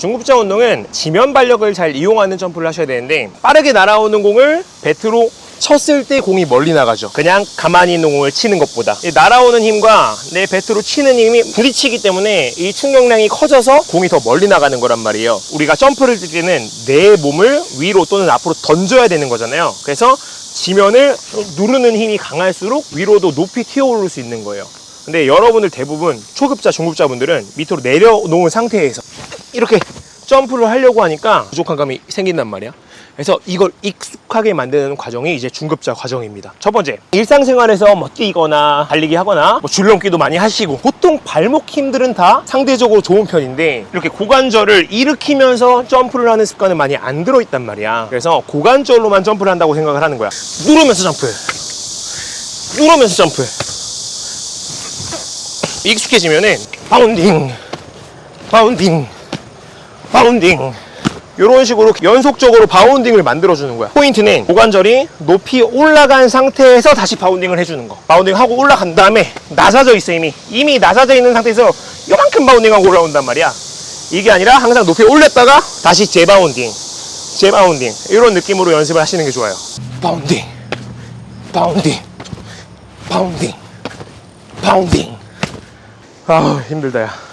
중급자 운동은 지면 발력을 잘 이용하는 점프를 하셔야 되는데 빠르게 날아오는 공을 배트로 쳤을 때 공이 멀리 나가죠. 그냥 가만히 있는 공을 치는 것보다 이 날아오는 힘과 내 배트로 치는 힘이 부딪히기 때문에 이 충격량이 커져서 공이 더 멀리 나가는 거란 말이에요. 우리가 점프를 뛸 때는 내 몸을 위로 또는 앞으로 던져야 되는 거잖아요. 그래서 지면을 누르는 힘이 강할수록 위로도 높이 튀어오를 수 있는 거예요. 근데 여러분들 대부분 초급자, 중급자 분들은 밑으로 내려놓은 상태에서 이렇게 점프를 하려고 하니까 부족한 감이 생긴단 말이야. 그래서 이걸 익숙하게 만드는 과정이 이제 중급자 과정입니다. 첫 번째, 일상생활에서 뭐 뛰거나 달리기 하거나 뭐 줄넘기도 많이 하시고 보통 발목 힘들은 다 상대적으로 좋은 편인데 이렇게 고관절을 일으키면서 점프를 하는 습관은 많이 안 들어있단 말이야. 그래서 고관절로만 점프를 한다고 생각을 하는 거야. 누르면서 점프. 누르면서 점프. 익숙해지면은 바운딩, 바운딩, 바운딩. 이런 식으로 연속적으로 바운딩을 만들어주는 거야. 포인트는 고관절이 높이 올라간 상태에서 다시 바운딩을 해주는 거. 바운딩 하고 올라간 다음에 낮아져 있어 이미. 이미 낮아져 있는 상태에서 요만큼 바운딩하고 올라온단 말이야. 이게 아니라 항상 높이 올렸다가 다시 재바운딩, 재바운딩 이런 느낌으로 연습을 하시는 게 좋아요. 바운딩, 바운딩, 바운딩, 바운딩. 아 힘들다 야.